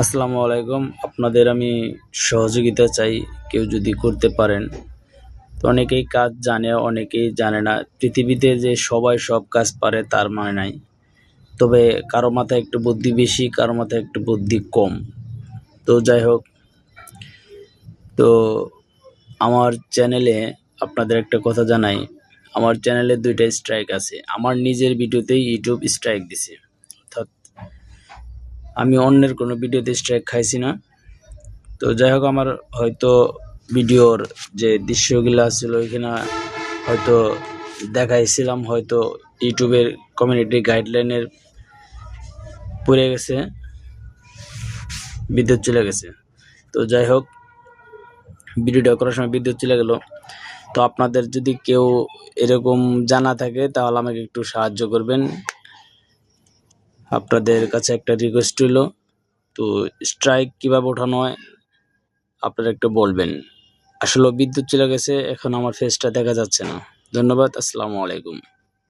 আসসালামু আলাইকুম। আপনাদের আমি সহযোগিতা চাই, কেউ যদি করতে পারেন। তো অনেকেই কাজ জানে, অনেকেই জানে না। পৃথিবীতে যে সবাই সব কাজ পারে, তার মানে নাই। তবে কারও মাথায় একটু বুদ্ধি বেশি, কারও মাথায় একটু বুদ্ধি কম। তো যাই হোক, তো আমার চ্যানেলে আপনাদের একটা কথা জানাই। আমার চ্যানেলে দুইটা স্ট্রাইক আছে। আমার নিজের ভিডিওতেই ইউটিউব স্ট্রাইক দিছে। আমি অন্যের কোনো ভিডিওতে স্ট্রাইক খাইছি না। তো যাই হোক, আমার হয়তো ভিডিওর যে দৃশ্যগুলো ছিল ওইখানে হয়তো দেখাইছিলাম, হয়তো ইউটিউবের কমিউনিটি গাইডলাইনের পড়ে গেছে, বিদ্যুৎ চলে গেছে। তো যাই হোক, ভিডিওটা করার সময় বিদ্যুৎ চলে গেল। তো আপনাদের যদি কেউ এরকম জানা থাকে, তাহলে আমাকে একটু সাহায্য করবেন। আপনাদের কাছে একটা রিকোয়েস্ট হইল তো স্ট্রাইক কীভাবে ওঠানো হয়, আপনারা একটু বলবেন। আসলে বিদ্যুৎ চলে গেছে, এখন আমার ফেসটা দেখা যাচ্ছে না। ধন্যবাদ, আসসালামু আলাইকুম।